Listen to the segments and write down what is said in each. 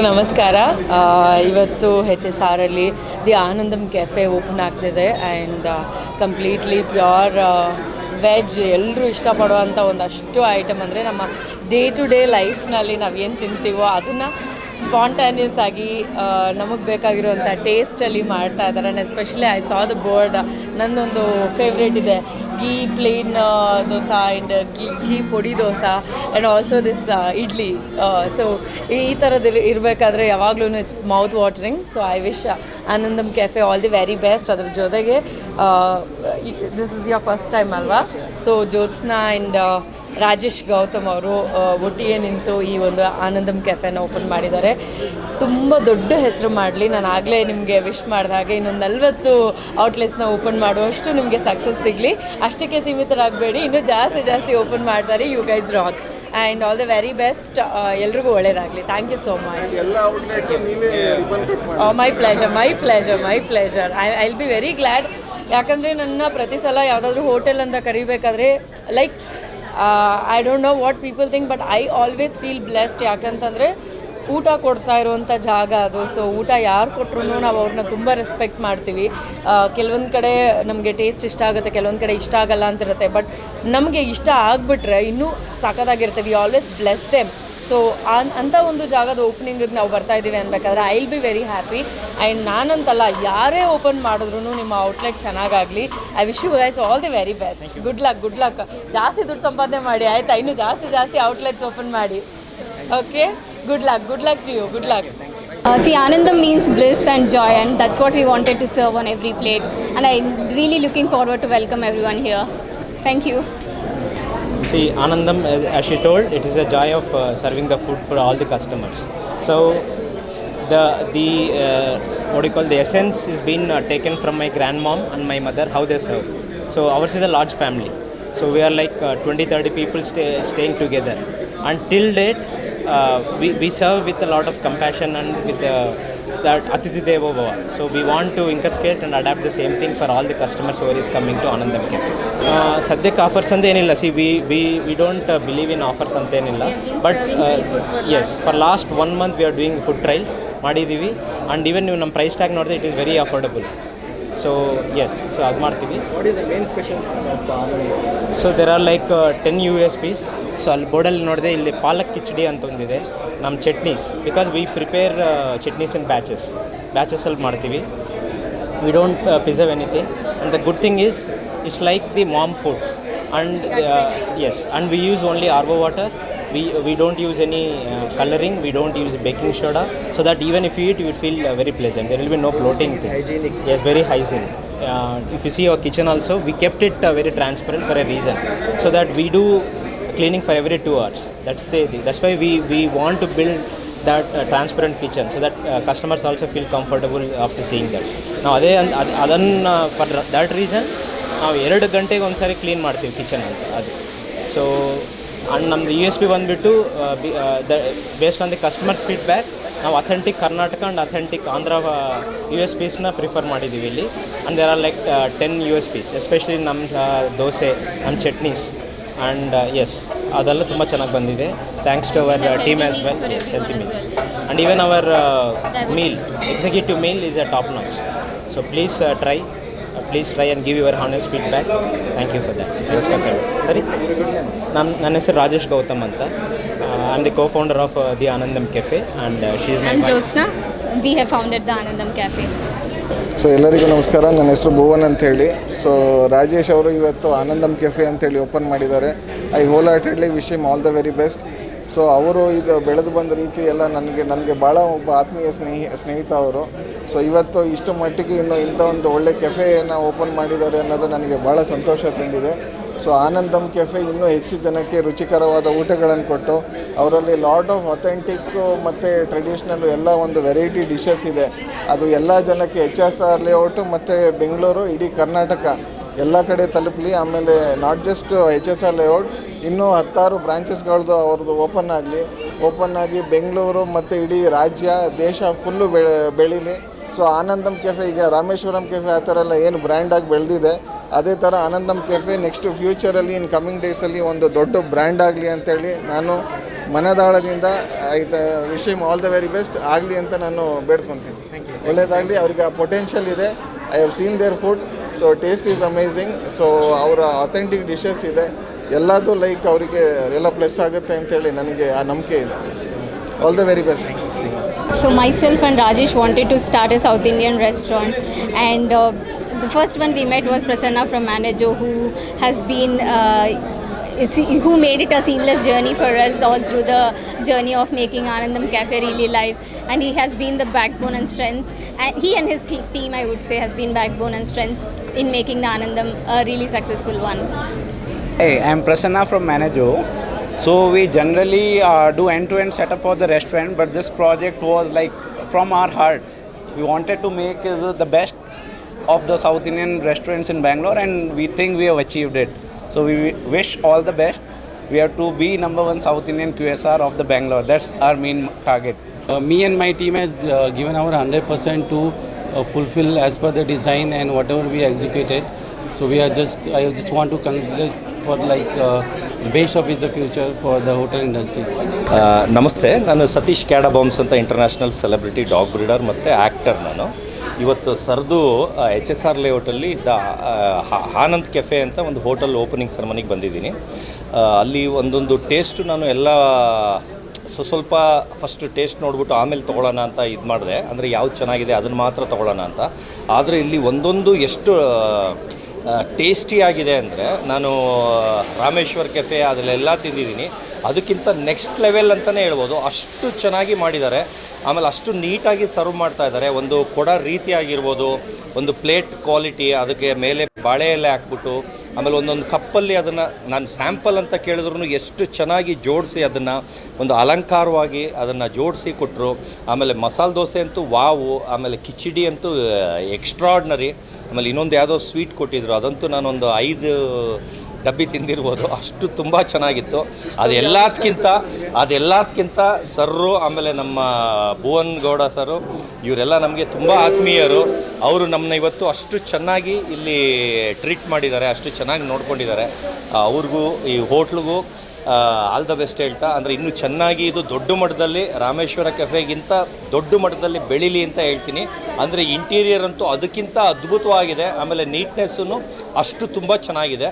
ನಮಸ್ಕಾರ. ಇವತ್ತು H S ಆರಲ್ಲಿ ದಿ ಆನಂದಮ್ ಕೆಫೆ ಓಪನ್ ಆಗ್ತಿದೆ ಆ್ಯಂಡ್ ಕಂಪ್ಲೀಟ್ಲಿ ಪ್ಯೂರ್ ವೆಜ್ ಎಲ್ಲರೂ ಇಷ್ಟಪಡುವಂಥ ಒಂದಷ್ಟು ಐಟಮ್ ಅಂದರೆ ನಮ್ಮ ಡೇ ಟು ಡೇ ಲೈಫ್ನಲ್ಲಿ ಏನು ತಿಂತೀವೋ ಅದನ್ನು ಸ್ಪಾಂಟಾನಿಯಸ್ ಆಗಿ ನಮಗೆ ಬೇಕಾಗಿರುವಂಥ ಟೇಸ್ಟಲ್ಲಿ ಮಾಡ್ತಾ ಇದ್ದಾರೆ and especially I saw the board ನನ್ನೊಂದು ಫೇವ್ರೇಟ್ ಇದೆ. Ghee plain dosa and ghee ghee podi dosa and also this idli. So ಈ ಥರದ್ದು ಇರಬೇಕಾದ್ರೆ ಯಾವಾಗಲೂ it's mouth watering so I wish Anandam cafe all the very best ಅದ್ರ ಜೊತೆಗೆ this is your first time ಅಲ್ವಾ? So Jyotsna and Rajesh Gautam ಅವರು ಒಟ್ಟಿಗೆ ನಿಂತು ಈ ಒಂದು ಆನಂದಮ್ ಕೆಫೆನ ಓಪನ್ ಮಾಡಿದ್ದಾರೆ. ತುಂಬ ದೊಡ್ಡ ಹೆಸರು ಮಾಡಲಿ. ನಾನು ಆಗಲೇ ನಿಮಗೆ ವಿಶ್ ಮಾಡಿದ ಹಾಗೆ ಇನ್ನೊಂದು ನಲ್ವತ್ತು ಔಟ್ಲೆಟ್ಸ್ನ ಓಪನ್ ಮಾಡುವಷ್ಟು ನಿಮಗೆ ಸಕ್ಸಸ್ ಸಿಗಲಿ. ಅಷ್ಟಕ್ಕೆ ಸೀಮಿತರಾಗಬೇಡಿ. ಇನ್ನೂ ಜಾಸ್ತಿ ಜಾಸ್ತಿ ಓಪನ್ ಮಾಡ್ತಾರೆ you guys rock and all the very best ಎಲ್ರಿಗೂ ಒಳ್ಳೇದಾಗಲಿ. Thank you so much my pleasure my pleasure my pleasure I I will be very glad ಯಾಕಂದರೆ ನನ್ನ ಪ್ರತಿ ಸಲ ಯಾವುದಾದ್ರೂ ಹೋಟೆಲ್ ಅಂತ ಕರಿಬೇಕಾದ್ರೆ like I don't know what people think but I always feel blessed ಯಾಕಂತಂದರೆ ಊಟ ಕೊಡ್ತಾ ಇರುವಂಥ ಜಾಗ ಅದು. ಸೊ ಊಟ ಯಾರು ಕೊಟ್ರು ನಾವು ಅವ್ರನ್ನ ತುಂಬ ರೆಸ್ಪೆಕ್ಟ್ ಮಾಡ್ತೀವಿ. ಕೆಲವೊಂದು ಕಡೆ ನಮಗೆ ಟೇಸ್ಟ್ ಇಷ್ಟ ಆಗುತ್ತೆ, ಕೆಲವೊಂದು ಕಡೆ ಇಷ್ಟ ಆಗಲ್ಲ ಅಂತಿರುತ್ತೆ. ಬಟ್ ನಮಗೆ ಇಷ್ಟ ಆಗಿಬಿಟ್ರೆ ಇನ್ನೂ ಸಾಕದಾಗಿರುತ್ತೆ we always bless them so ಅನ್ ಅಂಥ ಒಂದು ಜಾಗದ ಓಪನಿಂಗಿಗೆ ನಾವು ಬರ್ತಾ ಇದ್ದೀವಿ ಅನ್ಬೇಕಾದ್ರೆ I will be very happy and ನಾನಂತಲ್ಲ ಯಾರೇ ಓಪನ್ ಮಾಡಿದ್ರು ನಿಮ್ಮ outlet ಚೆನ್ನಾಗಾಗಲಿ. I wish you guys all the very best good luck good luck ಜಾಸ್ತಿ ದುಡ್ಡು ಸಂಪಾದನೆ ಮಾಡಿ ಆಯ್ತಾ? ಇನ್ನೂ ಜಾಸ್ತಿ ಜಾಸ್ತಿ ಔಟ್ಲೆಟ್ಸ್ ಓಪನ್ ಮಾಡಿ. Okay good luck good luck to you good luck Uh, see, Anandam means bliss and joy, and that's what we wanted to serve on every plate. And I'm really looking forward to welcome everyone here. Thank you. See, Anandam, as, as she told, it is a joy of uh, serving the food for all the customers. So, the the uh, what do you call the essence is been uh, taken from my grandmom and my mother how they serve. So ours is a large family. So we are like uh, 20, 30 people stay, staying together. Until date, uh, we, we serve with a lot of compassion and with the that Atiti Devo Bhava. So we want to inculcate and adapt the same thing for all the customers who is coming to Anandam Cafe. Uh, ಸದ್ಯಕ್ಕೆ offers ಅಂತ ಏನಿಲ್ಲ. See we we we don't believe in offers ಅಂತ ಏನಿಲ್ಲ. We have been but as far last one month we are doing food trials ಮಾಡಿದ್ದೀವಿ and even ನೀವು ನಮ್ಮ price tag ನೋಡಿದ್ರೆ it is very affordable so yes so ಅದು ಮಾಡ್ತೀವಿ. So there are like ten U S Ps so ಅಲ್ಲಿ ಬೋರ್ಡಲ್ಲಿ ನೋಡಿದೆ ಇಲ್ಲಿ ಪಾಲಕ್ ಕಿಚಡಿ ಅಂತ ಒಂದಿದೆ. ನಮ್ಮ chutneys because we prepare chutneys in batches ಬ್ಯಾಚಸಲ್ಲಿ ಮಾಡ್ತೀವಿ we don't preserve anything and the good thing is it's like the mom food and yes and we use only RO water we we don't use any uh, coloring we don't use baking soda so that even if you eat you will feel uh, very pleasant there will be no bloating thing. hygienic. yes very hygienic uh, if you see our kitchen also we kept it uh, very transparent for a reason so that we do cleaning for every two hours. That's the that's why we we want to build that uh, transparent kitchen so that uh, customers also feel comfortable after seeing that ನಾವು ಅದೇ ಅದನ್ನು fur that reason ನಾವು ಎರಡು ಗಂಟೆಗೆ ಒಂದು ಒಂದ್ಸರಿ clean ಮಾಡ್ತೀವಿ kitchen ಅಂತ ಅದು. ಸೊ ಆ್ಯಂಡ್ ನಮ್ಮದು ಯು ಎಸ್ ಪಿ ಬಂದುಬಿಟ್ಟು the based on the customers feedback ನಾವು authentic Karnataka and authentic Andhra U S ಪೀಸ್ನ prefer ಮಾಡಿದ್ದೀವಿ ಇಲ್ಲಿ. And there are like ten U S Ps especially ನಮ್ಮ ದೋಸೆ ನಮ್ಮ ಚಟ್ನೀಸ್. ಆ್ಯಂಡ್ ಎಸ್ ಅದೆಲ್ಲ ತುಂಬ ಚೆನ್ನಾಗಿ ಬಂದಿದೆ. Thanks to our team as well healthy meals and even our meal executive meal is a top notch so please try please try and give your honest feedback thank you for that thanks for ಸರಿ ನಮ್ಮ ನನ್ನ ಹೆಸರು ರಾಜೇಶ್ ಗೌತಮ್ ಅಂತ. I am the co founder of the Anandam cafe and she's my Jyotsna we We have founded the Anandam Cafe. So ಎಲ್ಲರಿಗೂ ನಮಸ್ಕಾರ. ನನ್ನ ಹೆಸರು ಭುವನ್ ಅಂತೇಳಿ. ಸೊ ರಾಜೇಶ್ ಅವರು ಇವತ್ತು ಆನಂದಮ್ ಕೆಫೆ ಅಂತೇಳಿ ಓಪನ್ ಮಾಡಿದ್ದಾರೆ. I wholeheartedly wish him all the very best. So ಅವರು ಇದು ಬೆಳೆದು ಬಂದ ರೀತಿ ಎಲ್ಲ ನನಗೆ ನನಗೆ ಭಾಳ ಒಬ್ಬ ಆತ್ಮೀಯ ಸ್ನೇಹಿ, ಸ್ನೇಹಿತ ಅವರು. ಸೊ ಇವತ್ತು ಇಷ್ಟು ಮಟ್ಟಿಗೆ ಇನ್ನು ಇಂಥ ಒಂದು ಒಳ್ಳೆ ಕೆಫೆಯನ್ನು ಓಪನ್ ಮಾಡಿದ್ದಾರೆ ಅನ್ನೋದು ನನಗೆ ಭಾಳ ಸಂತೋಷ ತಂದಿದೆ. ಸೊ ಆನಂದಮ್ ಕೆಫೆ ಇನ್ನೂ ಹೆಚ್ಚು ಜನಕ್ಕೆ ರುಚಿಕರವಾದ ಊಟಗಳನ್ನು ಕೊಟ್ಟು ಅವರಲ್ಲಿ ಲಾಟ್ ಆಫ್ ಅಥೆಂಟಿಕ್ ಮತ್ತು ಟ್ರೆಡಿಷ್ನಲ್ ಎಲ್ಲ ಒಂದು ವೆರೈಟಿ ಡಿಶಸ್ ಇದೆ. ಅದು ಎಲ್ಲ ಜನಕ್ಕೆ ಎಚ್ ಎಸ್ ಆರ್ ಲೇಔಟು ಮತ್ತು ಬೆಂಗಳೂರು, ಇಡೀ ಕರ್ನಾಟಕ ಎಲ್ಲ ಕಡೆ ತಲುಪಲಿ. ಆಮೇಲೆ not just H S R layout, ಇನ್ನೂ ಹತ್ತಾರು ಬ್ರಾಂಚಸ್ಗಳದ್ದು ಅವ್ರದ್ದು ಓಪನ್ ಆಗಲಿ. ಓಪನ್ ಆಗಿ ಬೆಂಗಳೂರು ಮತ್ತು ಇಡೀ ರಾಜ್ಯ, ದೇಶ ಫುಲ್ಲು ಬೆಳೆ ಬೆಳೀಲಿ. ಸೊ ಆನಂದಮ್ ಕೆಫೆ, ಈಗ ರಾಮೇಶ್ವರಂ ಕೆಫೆ ಆ ಥರ ಎಲ್ಲ ಏನು ಬ್ರ್ಯಾಂಡಾಗಿ ಬೆಳೆದಿದೆ. ಅದೇ ಥರ ಆನಂದಮ್ ಕೆಫೆ ನೆಕ್ಸ್ಟ್ ಫ್ಯೂಚರಲ್ಲಿ ಇನ್ ಕಮಿಂಗ್ ಡೇಸಲ್ಲಿ ಒಂದು ದೊಡ್ಡ ಬ್ರ್ಯಾಂಡ್ ಆಗಲಿ ಅಂತೇಳಿ ನಾನು ಮನದಾಳದಿಂದ ಆಯ್ತು wish all the very best ಆಗಲಿ ಅಂತ ನಾನು ಬೇಡ್ಕೊತೀನಿ. ಒಳ್ಳೆಯದಾಗಲಿ ಅವ್ರಿಗೆ ಆ ಪೊಟೆನ್ಷಿಯಲ್ ಇದೆ. I have seen their food so taste is amazing so ಅವರ ಅಥೆಂಟಿಕ್ ಡಿಶಸ್ ಇದೆ. ಎಲ್ಲದೂ ಲೈಕ್ ಅವರಿಗೆ ಎಲ್ಲ ಪ್ಲಸ್ ಆಗುತ್ತೆ ಅಂತೇಳಿ ನನಗೆ ಆ ನಂಬಿಕೆ ಇದೆ. All the very best So myself and Rajesh wanted to start a South Indian restaurant, and uh, the first one we met was Prasanna from Manager, who has been. Uh, who made it a seamless journey for us all through the journey of making Anandam Cafe really live and he has been the backbone and strength and he and his team I would say has been backbone and strength in making the Anandam a really successful one. Hey, I'm Prasanna from Manajo. So we generally uh, do end-to-end setup for the restaurant, but this project was like from our heart. We wanted to make is the best of the South Indian restaurants in Bangalore, and we think we have achieved it. So we wish all the best. We have to be number one South Indian QSR of the Bangalore. That's our main target. Uh, me and my team has uh, given our 100% to uh, fulfill as per the design and whatever we executed. So we are just, I just want to congratulate for like uh, is the future for the hotel industry. namaste ನಮಸ್ತೆ ನಾನು Satish Cadaboms ಅಂತ international celebrity dog breeder ಮತ್ತು actor ನಾನು ಇವತ್ತು ಸರ್ದು H S R ಲೇಔಟಲ್ಲಿ the Anand cafe ಅಂತ ಒಂದು ಹೋಟೆಲ್ ಓಪನಿಂಗ್ ಸೆರೆಮನಿಗೆ ಬಂದಿದ್ದೀನಿ. ಅಲ್ಲಿ ಒಂದೊಂದು ಟೇಸ್ಟು ನಾನು ಎಲ್ಲ, ಸೊ, ಸ್ವಲ್ಪ ಫಸ್ಟ್ ಟೇಸ್ಟ್ ನೋಡ್ಬಿಟ್ಟು ಆಮೇಲೆ ತೊಗೊಳ್ಳೋಣ ಅಂತ ಇದು ಮಾಡಿದೆ. ಅಂದರೆ ಯಾವ್ದು ಚೆನ್ನಾಗಿದೆ ಅದನ್ನು ಮಾತ್ರ ತೊಗೊಳ್ಳೋಣ ಅಂತ. ಆದರೆ ಇಲ್ಲಿ ಒಂದೊಂದು ಎಷ್ಟು ಟೇಸ್ಟಿಯಾಗಿದೆ ಅಂದರೆ ನಾನು, ರಾಮೇಶ್ವರ್ ಕೆಫೆ ಅದರಲ್ಲೆಲ್ಲ ತಿಂದಿದ್ದೀನಿ. ಅದಕ್ಕಿಂತ ನೆಕ್ಸ್ಟ್ ಲೆವೆಲ್ ಅಂತಲೇ ಹೇಳ್ಬೋದು. ಅಷ್ಟು ಚೆನ್ನಾಗಿ ಮಾಡಿದ್ದಾರೆ. ಆಮೇಲೆ ಅಷ್ಟು ನೀಟಾಗಿ ಸರ್ವ್ ಮಾಡ್ತಾ ಇದ್ದಾರೆ. ಒಂದು ಕೊಡ ರೀತಿ ಆಗಿರ್ಬೋದು ಒಂದು ಪ್ಲೇಟ್ ಕ್ವಾಲಿಟಿ ಅದಕ್ಕೆ ಮೇಲೆ ಬಾಳೆ ಹಾಕ್ಬಿಟ್ಟು, ಆಮೇಲೆ ಒಂದೊಂದು ಕಪ್ಪಲ್ಲಿ ಅದನ್ನು ನಾನು ಸ್ಯಾಂಪಲ್ ಅಂತ ಕೇಳಿದ್ರು ಎಷ್ಟು ಚೆನ್ನಾಗಿ ಜೋಡಿಸಿ ಅದನ್ನು, ಒಂದು ಅಲಂಕಾರವಾಗಿ ಅದನ್ನು ಜೋಡಿಸಿ ಕೊಟ್ಟರು ಆಮೇಲೆ ಮಸಾಲೆ ದೋಸೆ ಅಂತೂ ವಾವು, ಆಮೇಲೆ ಕಿಚಡಿ ಅಂತೂ ಎಕ್ಸ್ಟ್ರಾಡ್ನರಿ ಆಮೇಲೆ ಇನ್ನೊಂದು ಯಾವುದೋ ಸ್ವೀಟ್ ಕೊಟ್ಟಿದ್ರು. ಅದಂತೂ ನಾನೊಂದು ಐದು ಡಬ್ಬಿ ತಿಂದಿರ್ಬೋದು. ಅಷ್ಟು ತುಂಬ ಚೆನ್ನಾಗಿತ್ತು. ಅದೆಲ್ಲದಕ್ಕಿಂತ ಅದೆಲ್ಲದಕ್ಕಿಂತ ಸರ್ರು, ಆಮೇಲೆ ನಮ್ಮ ಭುವನ್ ಗೌಡ ಸರು ಇವರೆಲ್ಲ ನಮಗೆ ತುಂಬ ಆತ್ಮೀಯರು. ಅವರು ನಮ್ಮನ್ನ ಇವತ್ತು ಅಷ್ಟು ಚೆನ್ನಾಗಿ ಇಲ್ಲಿ ಟ್ರೀಟ್ ಮಾಡಿದ್ದಾರೆ, ಅಷ್ಟು ಚೆನ್ನಾಗಿ ನೋಡ್ಕೊಂಡಿದ್ದಾರೆ. ಅವ್ರಿಗೂ, ಈ ಹೋಟ್ಲಿಗೂ ಆಲ್ ದ ಬೆಸ್ಟ್ ಹೇಳ್ತಾ, ಅಂದರೆ ಇನ್ನೂ ಚೆನ್ನಾಗಿ ಇದು ದೊಡ್ಡ ಮಟ್ಟದಲ್ಲಿ, ರಾಮೇಶ್ವರ ಕೆಫೆಗಿಂತ ದೊಡ್ಡ ಮಟ್ಟದಲ್ಲಿ ಬೆಳೀಲಿ ಅಂತ ಹೇಳ್ತೀನಿ. ಅಂದರೆ ಇಂಟೀರಿಯರ್ ಅಂತೂ ಅದಕ್ಕಿಂತ ಅದ್ಭುತವಾಗಿದೆ. ಆಮೇಲೆ ನೀಟ್ನೆಸ್ಸೂ ಅಷ್ಟು ತುಂಬ ಚೆನ್ನಾಗಿದೆ.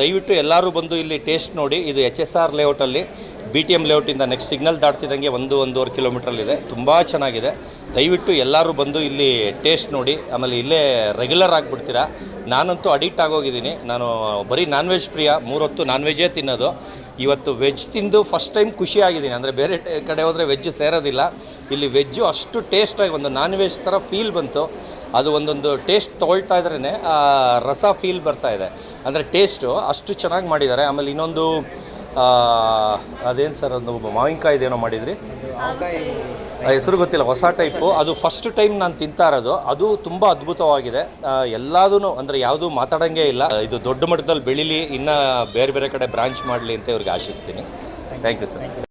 ದಯವಿಟ್ಟು ಎಲ್ಲರೂ ಬಂದು ಇಲ್ಲಿ ಟೇಸ್ಟ್ ನೋಡಿ. ಇದು ಎಚ್ ಎಸ್ ಆರ್ ಲೇಔಟಲ್ಲಿ ಬಿ ಟಿ ಎಂ ಲೇಔಟಿಂದ ನೆಕ್ಸ್ಟ್ ಸಿಗ್ನಲ್ ದಾಟ್ತಿದ್ದಂಗೆ ಒಂದು ಒಂದೂವರೆ ಕಿಲೋಮೀಟ್ರಲ್ಲಿದೆ ತುಂಬ ಚೆನ್ನಾಗಿದೆ. ದಯವಿಟ್ಟು ಎಲ್ಲರೂ ಬಂದು ಇಲ್ಲಿ ಟೇಸ್ಟ್ ನೋಡಿ. ಆಮೇಲೆ ಇಲ್ಲೇ ರೆಗ್ಯುಲರ್ ಆಗಿಬಿಡ್ತೀರಾ. ನಾನಂತೂ ಅಡಿಕ್ಟ್ ಆಗೋಗಿದ್ದೀನಿ. ನಾನು ಬರೀ ನಾನ್ ವೆಜ್ ಪ್ರಿಯ. ಮೂರೊತ್ತು ನಾನ್ ವೆಜ್ಜೇ ತಿನ್ನೋದು. ಇವತ್ತು ವೆಜ್ ತಿಂದು ಫಸ್ಟ್ ಟೈಮ್ ಖುಷಿಯಾಗಿದ್ದೀನಿ ಅಂದರೆ ಬೇರೆ ಕಡೆ ಹೋದರೆ ವೆಜ್ ಸೇರೋದಿಲ್ಲ. ಇಲ್ಲಿ ವೆಜ್ಜು ಅಷ್ಟು ಟೇಸ್ಟಾಗಿ ಒಂದು ನಾನ್ ವೆಜ್ ಥರ ಫೀಲ್ ಬಂತು. ಅದು ಒಂದೊಂದು ಟೇಸ್ಟ್ ತೊಗೊಳ್ತಾ ಇದ್ರೇ ರಸ ಫೀಲ್ ಬರ್ತಾ ಇದೆ. ಅಂದರೆ ಟೇಸ್ಟು ಅಷ್ಟು ಚೆನ್ನಾಗಿ ಮಾಡಿದ್ದಾರೆ. ಆಮೇಲೆ ಇನ್ನೊಂದು ಅದೇನು ಸರ್ ಒಂದು ಮಾವಿನಕಾಯಿದೇನೋ ಮಾಡಿದ್ರಿ? ಹೆಸರು ಗೊತ್ತಿಲ್ಲ, ಹೊಸ ಟೈಪು ಅದು ಫಸ್ಟ್ ಟೈಮ್ ನಾನು ತಿಂತಾ ಇರೋದು. ಅದು ತುಂಬ ಅದ್ಭುತವಾಗಿದೆ. ಎಲ್ಲದೂ ಅಂದರೆ ಯಾವುದೂ ಮಾತಾಡೋಂಗೇ ಇಲ್ಲ. ಇದು ದೊಡ್ಡ ಮಟ್ಟದಲ್ಲಿ ಬೆಳೀಲಿ, ಇನ್ನೂ ಬೇರೆ ಬೇರೆ ಕಡೆ ಬ್ರಾಂಚ್ ಮಾಡಲಿ ಅಂತ ಇವ್ರಿಗೆ ಆಶಿಸ್ತೀನಿ. Thank you sir